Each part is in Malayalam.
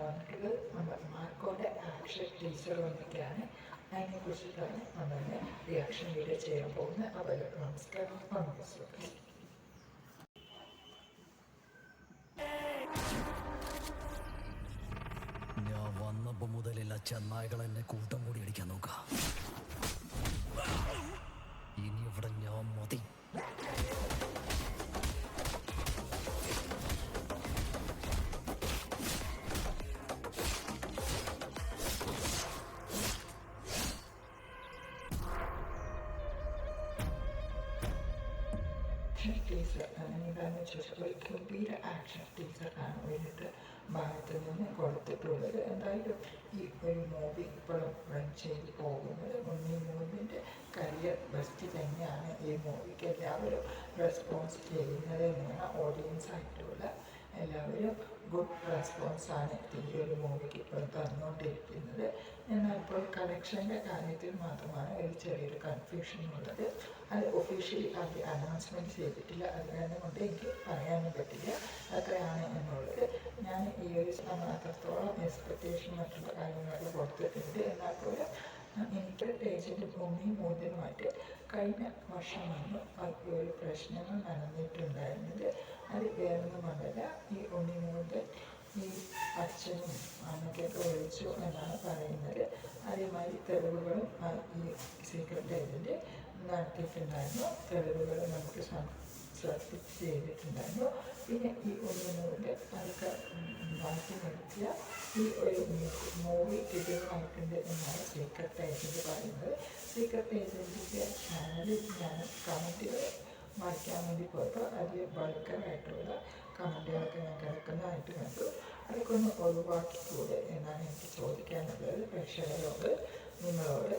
ഞാൻ നമ്മൾ നമ്മുടെ മാർക്കോയുടെ ആക്ഷൻ ടീച്ചർ വന്നിട്ടാണ് അതിനെ കുറിച്ചിട്ടാണ് നമ്മളുടെ റിയാക്ഷൻ വീഡിയോ ചെയ്യാൻ പോകുന്നത്. അപ്പോൾ നമസ്കാരം. നമസ്കാരം ഞാൻ വന്നപ്പോ മുതലില്ല ചെന്നായകൾ എന്നെ കൂട്ടം കൂടി അടിക്കാൻ നോക്ക. ആക്ഷൻ ടീച്ചർ എന്താണെന്ന് ചോദിച്ചാൽ ഒരു ഗംഭീര ആക്ഷൻ ടീച്ചറാണ് വേണ്ടിയിട്ട് ഭാഗത്ത് നിന്ന് കൊടുത്തിട്ടുള്ളത് എന്തായാലും ഈ ഒരു മൂവി ഇപ്പോഴും റൺ ചെയ്ത് പോകുന്നത് ഉണ്ണി മൂവിന്റെ കരിയർ ബെസ്റ്റ് തന്നെയാണ് ഈ മൂവിക്ക് എല്ലാവരും റെസ്പോൺസ് ചെയ്യുന്നത് എന്നാണ് ഓഡിയൻസ് ആയിട്ടുള്ള എല്ലാവരും ഗുഡ് റെസ്പോൺസാണ് ഈ ഒരു മൂവിക്ക് ഇപ്പോൾ തന്നുകൊണ്ടിരിക്കുന്നത് ഇപ്പോൾ കളക്ഷന്റെ കാര്യത്തിൽ മാത്രമാണ് ഒരു ചെറിയൊരു കൺഫ്യൂഷൻ ഉള്ളത്. അത് ഒഫീഷ്യലി അവർ അനൗൺസ്മെന്റ് ചെയ്തിട്ടില്ല. അത് കാരണം കൊണ്ട് എനിക്ക് പറയാനും പറ്റില്ല. അത്രയാണ് എന്നുള്ളത്. ഞാൻ ഈ ഒരു അത്രത്തോളം എക്സ്പെക്റ്റേഷൻ മറ്റുള്ള കാര്യങ്ങളൊക്കെ കൊടുത്തിട്ടുണ്ട്. എന്നാൽ പോലും എനിക്ക് പേജിന്റെ ഭൂമി മൂല്യമായിട്ട് കഴിഞ്ഞ വർഷമാണ് അവർക്ക് ഒരു പ്രശ്നങ്ങൾ നടന്നിട്ടുണ്ടായിരുന്നത് അത് വേറൊന്നുമല്ല. ഈ ഉണ്ണിമൂതൻ ഈ അച്ഛനും അമ്മയ്ക്കൊക്കെ വിളിച്ചു എന്നാണ് പറയുന്നത്. അതേമാതിരി തെളിവുകളും ഈ സീക്രട്ട് ഏജന്റ് നടത്തിയിട്ടുണ്ടായിരുന്നു. തെളിവുകൾ നമുക്ക് സബ്മിറ്റ് ചെയ്തിട്ടുണ്ടായിരുന്നു. പിന്നെ ഈ ഉണ്ണിമൂൽ അതൊക്കെ മാറ്റി നിർത്തിയ ഈ ഒരു മൂവി കിട്ടുന്നതായിട്ടുണ്ട് എന്നാണ് സീക്രട്ട് ഏജന്റ് പറയുന്നത്. സീക്രട്ട് ഏജന്റിന്റെ ചാനലിൽ ഞാൻ കമന്റുകൾ വായിക്കാൻ വേണ്ടി പോയപ്പോൾ അതിൽ ബൾക്കറായിട്ടുള്ള കമന്റുകളൊക്കെ ഞാൻ കിടക്കുന്നതായിട്ട് കണ്ടു. അതൊക്കെ ഒഴിവാക്കിക്കൂടെ എന്നാണ് എനിക്ക് ചോദിക്കാനുള്ളത്. പ്രേക്ഷകരോട് നിങ്ങളോട്.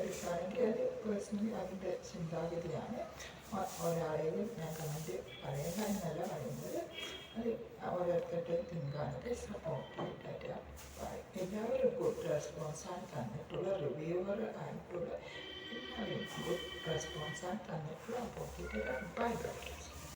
എടുക്കുകയാണെങ്കിൽ അത് പേഴ്സണലി അതിന്റെ ചിന്താഗതിയാണ്. ഒരാളെയും ഞാൻ കമന്റ് പറയണ്ട എന്നല്ല പറയുന്നത്. അത് ഓരോരുത്തരുടെ തിങ്കാണിക്ക് സപ്പോർട്ടായിട്ട് എല്ലാവരും ഗുഡ് റെസ്പോൺസാണ് തന്നിട്ടുള്ള റിവ്യൂവർ ആയിട്ടുള്ള എല്ലാവരും ഗുഡ് റെസ്പോൺസാണ് തന്നിട്ടുള്ള. അപ്പോൾ ബൈ ബൈ